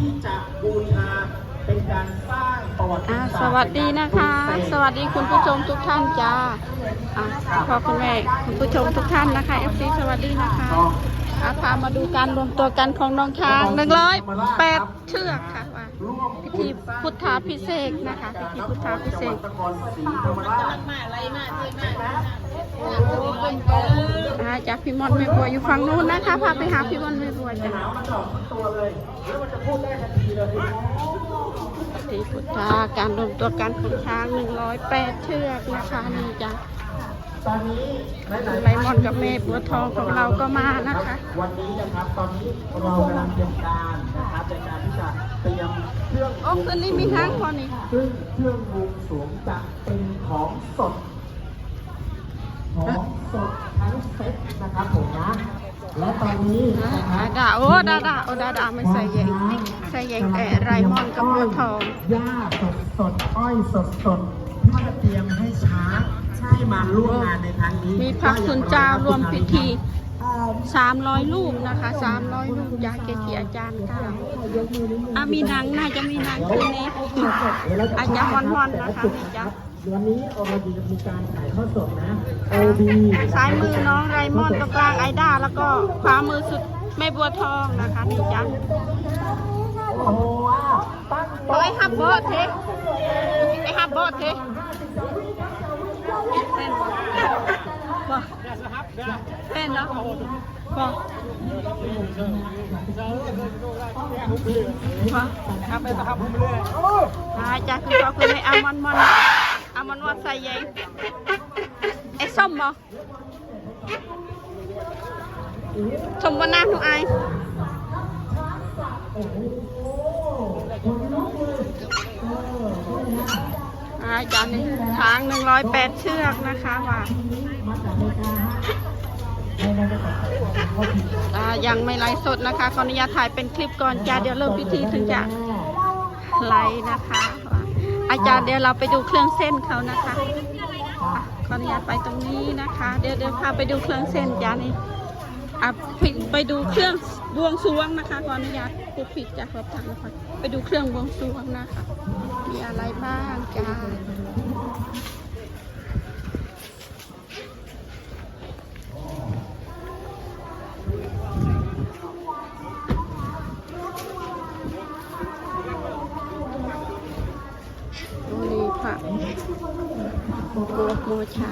ที่จะบูชาเป็นการสร้างประวัติอ่าศาสตร์สวัสดีนะคะปลุกเสกสวัสดีคุณผู้ชมทุกท่านจ้าอ่าคุณพ่อคุณแม่คุณผู้ชมทุกท่านนะคะเอฟซีสวัสดีนะคะอาพามาดูการรวมตัวกันของน้องช้างหนึ่งร้อยแปดเชือกค่ะว่าร่วม พิธีพุทธาพิเศษกนะคะพิธีพุทธาพิเศษกจังหวัดนครศรีธรรมาชอ่าจากพี่มอนแม่บัวอยู่ฝั่งนู้นนะคะพาไปหาพี่มอนแม่บัวจ้ะหนามันจะอตัวเลยแล้วมันจะพูดได้ทันทีเลยพิธีพุทธาการรวมตัวกันของช้างหนึ่งร้อยแปดเชือกนะคะนี่จ้ะ ตอนนี้หลายๆไลมอนกับแม่บัวทองของเราก็มานะคะ วันนี้นะครับตอนนี้เรากำลังเตรียมการนะครับในการที่จะเตรียมเครื่องโอ้คืนนี้มีทั้งพอนี่ซึ่งเครื่องบวงสรวงจะเป็นของสดของสดทั้งเซ็ตนะครับผมนะและตอนนี้นะครับดาดาโอ้ดาดาโอ้ดาดาไม่ใส่แยงใส่แยงแต่ไรมอนกับบัวทองหญ้าสดสดอ้อยสดสดเพื่อเตรียมให้ช้าง ที่มาร่วมงานในครั้งนี้มีพระคุณเจ้ารวมพิธี300ลูกนะคะ300ลูกยาเกจิอาจารย์ค่ะอะมีหนังน่าจะมีหนังคืนนี้อาจจะฮอนๆนะคะนี่จ้ะวันนี้เราจะมีการถ่ายทอดสดนะโอบีซ้ายมือน้องไรมอนตรงกลางไอด้าแล้วก็ขวามือสุดแม่บัวทองนะคะนี่จ้ะโอ้ว้าวตั้งเอาไอ้ฮับเบอร์เทไอ้ฮับเบอร์เทเต้นบ่ เต้นเนาะบ่บ่ครับไปตะครับผมเลยอาจารย์คุณพ่อคุณแม่อามอนมอนอามอนมอนใส่ใหญ่ไอ้ส้มบ่ชมบนน้ำหนูอายอาจารย์นี่ช้างหนึ่งร้อยแปดเชือกนะคะว่า อ่ายังไม่ไลฟ์สดนะคะขออนุญาตถ่ายเป็นคลิปก่อนจ้าเดี๋ยวเริ่มพิธีถึงจะไลฟ์นะคะ อาจารย์เดี๋ยวเราไปดูเครื่องเส้นเขานะคะขออนุญาตไปตรงนี้นะคะ เดี๋ยวเดี๋ยวพาไปดูเครื่องเส้นจ้านี่อะไปไปดูเครื่องบวงสรวงนะคะขออนุญาตพูดผิดจากขอบทางนะคะไปดูเครื่องบวงสรวงนะคะ มีอะไรบ้างจ้า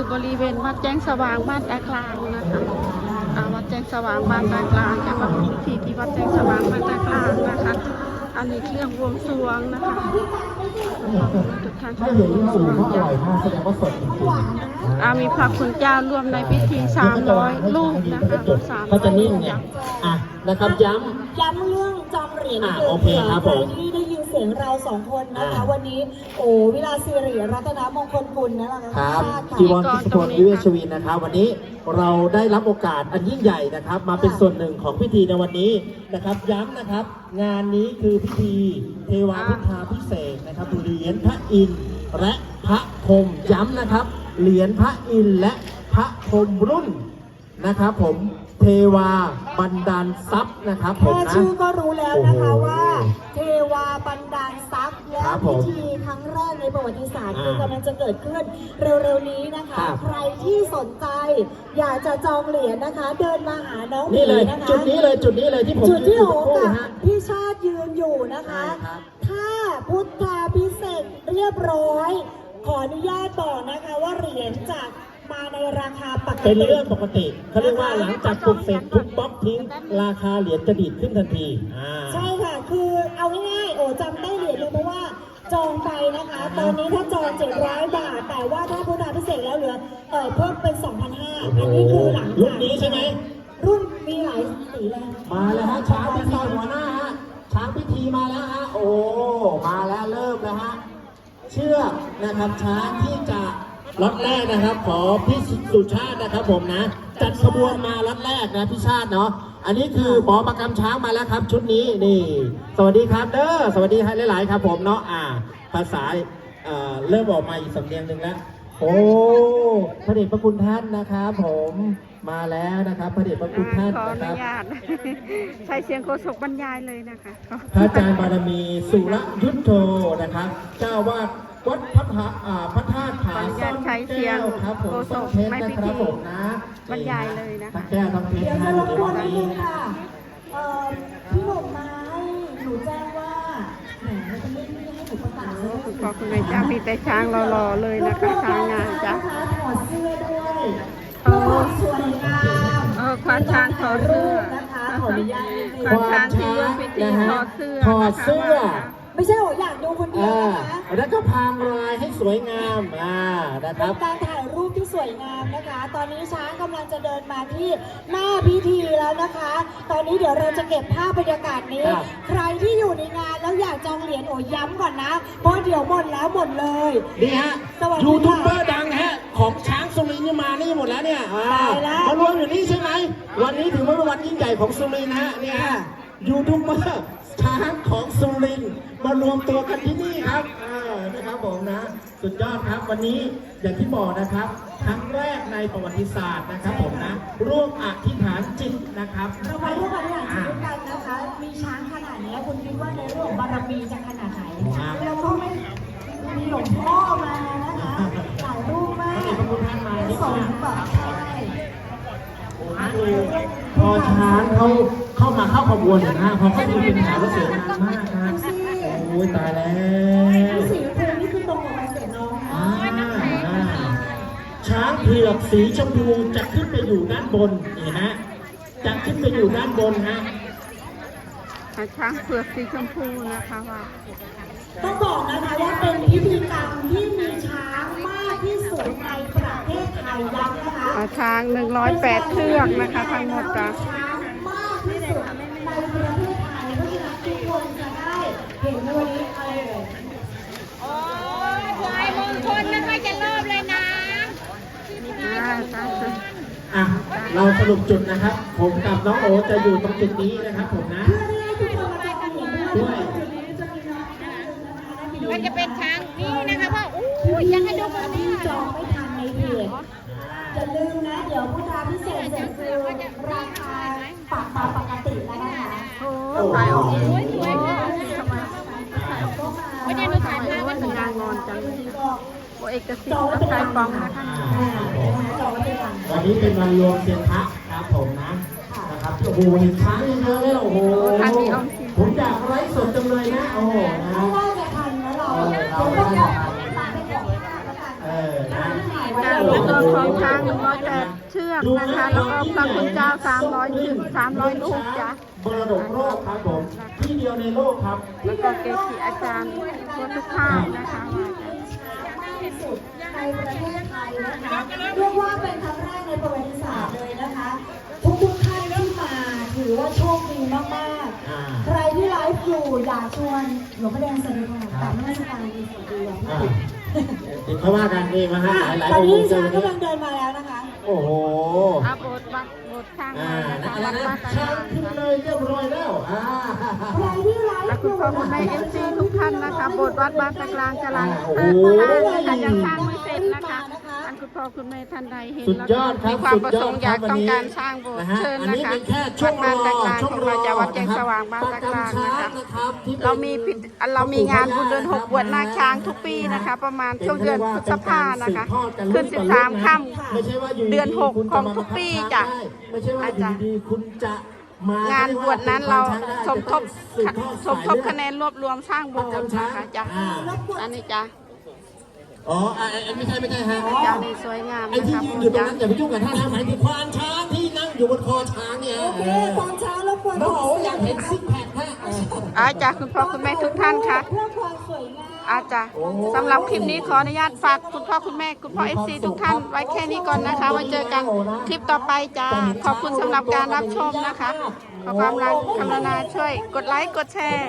คือบริเวณวัดแจ้งสว่างบ้านตากลางนะคะอ่าวัดแจ้งสว่างบ้านตากลางจะมาพิธีที่วัดแจ้งสว่างบ้านตากลางนะคะ อันนี้เครื่องบวงสรวงนะคะทุกท่านถ้าเห็นสูงก็อร่อยมากแสดงว่าสดจริงๆอ่ามีพระคุณเจ้ารวมในพิธี300ลูกนะคะสามร้เขาอยจะนิ่งลูกไงจ้ะอะนะครับย้ย้ำเรื่องจำเหรียญอะกิดโอเคครับผมใที่ได้ยิน เสียงเราสองคนนะคะ อะวันนี้โอ้วิลาสิริรัตนมงคลกุลนะคะำครับชาติค่ะ จีวรกิจพลวิเวชวินนะครับ วันนี้เราได้รับโอกาสอันยิ่งใหญ่นะครับ มาเป็นส่วนหนึ่งของพิธีในวันนี้นะครับ ย้ำนะครับ งานนี้คือพิธีเทวาพุทธาพิเศษกนะครับเหรียญพระอินทร์และพระพรหมย้ำนะครับ เหรียญพระอินทร์และพระพรหมรุ่นนะครับ ผมเท วาบันดาลทรัพย์นะครับผมแค่นะ ชื่อก็รู้แล้วนะคะโอ้โหว่า เทวาบันดาลทรัพย์และครับผพิมธีครั้งแรกในประวัติศาสตร์อ่าคือกำลังจะเกิดขึ้นเร็วๆนี้นะคะ ครับ ใครที่สนใจ อยากจะจองเหรียญนะคะ เดินมาหาน้องหมีนี่เลยนะคะ จุดนี้เลยจุดนี้เลยที่ผมจุดที่ยืนโหอยู่สักครู่กับฮะ พี่ชาติยืนอยู่นะคะ ใช่ครับถ้าพุทธาพิเศษกเรียบร้อย ขออนุญาตบอกนะคะว่าเหรียญจะ มาในราคาปกติ เป็นเรื่องปกติเขาเรียกว่าหลังจากปลุกเสร็จทุกบล็อกทิ้ง ราคาเหรียญจะดีดขึ้นทันทีอ่า ใช่ค่ะ คือเอาง่ายๆ โอ้จำได้เหรียญเลยเพราะว่าจองไปนะคะ ตอนนี้ถ้าจอง 700 บาท แต่ว่าถ้าพุทธาพิเศษกแล้วเหลือ เออเพิ่มเป็น 2,500 อันนี้คือหลังจากรุ่นนี้ใช่ไหม รุ่นมีหลายสีเลยมาแล้วฮะช้างพิธีหัวหน้าฮะช้างพิธีมาแล้วฮะโอ้มาแล้วเริ่มแล้วฮะเชือกนะครับช้างที่จะ ล็อตแรกนะครับ ขอพี่สุชาตินะครับผมนะ จัดขบวนมาล็อตแรกนะพี่ชาติเนาะอันนี้คือหมอประกำช้างมาแล้วครับ ชุดนี้นี่ สวัสดีครับเด้อสวัสดีให้หลาย ๆ ครับผมเนาะอ่า ภาษาเอ่อเริ่มออกมาอีกสำเนียงหนึ่งแล้วโอ้พระเดชพระคุณท่านนะครับผมมาแล้วนะครับพระเดชพระคุณท่านขออนะคนุรับญาตใช้เสียงโฆษกบรรยายเลยนะคะ พระอาจารย์บารมีสุรยุทธโธนะครับ เจ้าวาด วัดพระพระอ่าพระธาตุผาซ่อนแก้วครับผมต้นเพชรนะครับผมนะบรรยายเลยนะคะ ทั้งแก้วทั้งเพชรเดี๋ยวนะจะรบกวนในนิดวันนึนี้งค่ะเอ่อพี่หนุ่มมาให้หนูแจ้งว่าแหมมันจะไม่มีให้หนูประกาศเลยคุณพ่อคุณแม่จ้ามีแต่ช้างรอๆเลยนะคะช้างงานจ้ะถอดเสื้อด้วยโอ้เพื่อความสวยงามเออควานช้างถอดเสื้อนะคะขออนุญาตนิดนึง ควานช้างที่ร่วมพิธีนะฮะถอดเสื้อถอดเสื้อนะคะ ไม่ใช่โออยากดูคนเดียวอ่านะคะแล้วก็พางรายให้สวยงามอ่านะคเป็รันบการถ่ายรูปที่สวยงามนะคะ ตอนนี้ช้างกำลังจะเดินมาที่หน้าพิธีแล้วนะคะ ตอนนี้เดี๋ยวเราจะเก็บภาพบรรยากาศนี้ ครับ ใครที่อยู่ในงานแล้วอยากจองเหรียญโอยย้ำก่อนนะเพราะเดี๋ยวหมดแล้วหมดเลย นี่ฮะสวัสดีค่ะยูทูบเบอร์ดังฮะของช้างสุรินทร์นี่มานี่หมดแล้วเนี่ยอ่าตายแล้วมารวมอยู่นี่ใช่ไหมวันนี้ถือว่าเป็นวันยิ่งใหญ่ของสุรินทร์ฮะเนี่ยฮะยูทูบเบอร์ ช้างของสุรินทร์มารวมตัวกันที่นี่ครับอ่านะครับผมนะ สุดยอดครับวันนี้อย่างที่บอกนะครับ ครั้งแรกในประวัติศาสตร์นะครับผมนะร่วมอธิษฐานจิตนะครับเรามาร่วมกันอย่างชีวิตกันนะคะ มีช้างขนาดนี้คุณคิดว่าในเรื่องของบารมีจะขนาดไหนครับแล้วก็ไม่มีหลวงพ่อมานะคะถ่ายรูปมากพระเดชพระคุณท่านมานี่สองแบบใช่ พอช้างเขาเข้ามาเข้าขบวนเนี่ยนะพอเขาดูเป็นแถวแล้วสวยงามมากนะโอ้ยตายแล้วสีชมพูนี่คือตรงกับวันเกิดน้องนะอ่าอ่าช้างเผือกสีชมพูจะขึ้นไปอยู่ด้านบนนี่ฮะจะขึ้นไปอยู่ด้านบนฮะช้างเผือกสีชมพูนะคะว่าต้องบอกนะคะว่าเป็นพิธีกรรมที่มีช้างมากที่สุดในประ เทศไทยย้ำนะคะอ่าช้าง108เชือกนะคะ ทั้งหมดจ้ะช้างมากที่สุดในประเทศไทยเพราะฉะนั้นทุกคนจะได้เห็นในวันนี้เออโอ้ยควายมงคลนะคะจะเริ่มเลยนะอ่าจ้ะอะเราสรุปจุดนะครับ ผมกับน้องโอจะอยู่ตรงจุดนี้นะครับ ผมนะเพื่อที่ให้ทุกคนมาจองเหรียญด้วยจุดนี้จะมีน้องนะคะได้มีมันจะเป็นช้างนี่นะคะว่าอู้ยยังให้ดูตรงนี้ที่จองไม่ทันในเพจ อย่าลืมนะ เดี๋ยวพุทธาพิเศษเสร็จคือราคาปรับมาปกติแล้วนะคะโอ้ถ่ายออกโอ้ยทำไมไม่ได้มาถ่ายภาพว่าไว้สัญก่อนญาณงอนจังโอเอกสิทธิ์กับชายฟองนะคะจองไว้เป็นหลังวันนี้เป็นวันรวมเซียนพระครับผมนะนะครับโอ้โหเห็นช้างเยอะเลยโอ้โหผมอยากไลฟ์สดจังเลยนะโอ้โหนะไม่น่าจะทันนะเราเออเราเราได้ต้อง ได้ เอาไปตัดไป ก่อนเออนะการรวบรวของช้าง108เชือกนะคะ แล้วก็พระคุณเจ้า300ชือก300ลูกจ้ะมรดกโลกครับผมที่เดียวในโลกครับ แล้วก็เกจิอาจารย์ทั่วทุกภาคนะคะว่าจะมากที่สุดในประเทศไทยนะคะเรียกว่าเป็นครั้งแรกในประวัติศาสตร์เลยนะคะทุกทุกๆท่านที่มาถื อว่าโชคดีมากๆอ่าใครที่ไลฟ์อยู่อยากชวนหลวงพ่อแดงสวัสดีค่ะกราบนมัสการดีสวัสดีค่ะอ่าเดี๋ยวเขาว่ากันนี่มาฮะหลายหลายตอนองนี้ค์เจช้าองวันนี้กำลังเดินมาแล้วนะคะ โอ้โหอาโบสถ์วัดโบสถ์ข้างอ่ามานะนะคะอะไรวัดนะบ้านตะช้างขึ้นเลยเรียบร้อยแล้วอ่า ใครที่ไลและฟ์อคุณยู่พ่อคุณแม่เอฟซีทุกท่านนะคะโบสถ์วัดบ้านตะกลางจรัญโอ้เพิ่โหมมานะคะยังสร้างไม่เสร็จนะคะท่านคุณพ่อคุณแม่ท่านใดเห็นสุดแล้วยอดครับมีความสุดประยสอดงค์คอยารับกวันต้องนี้การสร้างโบสถ์นะฮะเชิญอันนะนี้คะเป็นแค่ช่ววังดรบ้านอตะกลางช่วขงองรอเราจะวัดแจงสว่างบ้านตะกลางนะคะเรามีพิธีเรามีงานบุญเดือนหกบวชนาคช้างทุกปีนะคะ ประมาณช่วงเดือนพฤษภานะคะ ขึ้น13ค่ำไม่ใช่ว่าอยู่เดือนหกคุณของจะมาทุกปีบังคับจ้ะ ได้ไม่ใช่ว่าอาอยู่จารย์ดีๆคุณจะมางานบวชนั้นเราสมทบสืบทอดสมทบคะแนนรวบรวมสร้างโบสถ์นะคะจ้ะอ่าอันนี้จ้ะ อ๋อไอ้ไม่ใช่ไม่ใช่ฮะยังาในสวยงามไอ้ที่ยืนอยู่ตรงนั้นอย่าไปยุ่งกับท่าทางหมายถึงควานช้างที่นั่งอยู่บนคอช้างเนี่ยโอเควานช้างแล้วควาน้องโอ๋อยากเห็นซิกแพคฮะอาจารย์คุณพ่อคุณแม่ทุกท่านค่ะ เพื่อความสวยงาม อาจารย์สำหรับคลิปนี้ขออนุญาตฝากคุณพ่อคุณแม่คุณพ่อเอฟซีทุกท่านไว้แค่นี้ก่อนนะคะไว้เจอกันคลิปต่อไปจ้าขอบคุณสำหรับการรับชมนะคะขอความรักคำลันาช่วย กดไลค์กดแชร์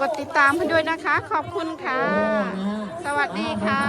กดติดตามให้ด้วยนะคะ ขอบคุณค่ะ สวัสดีค่ะ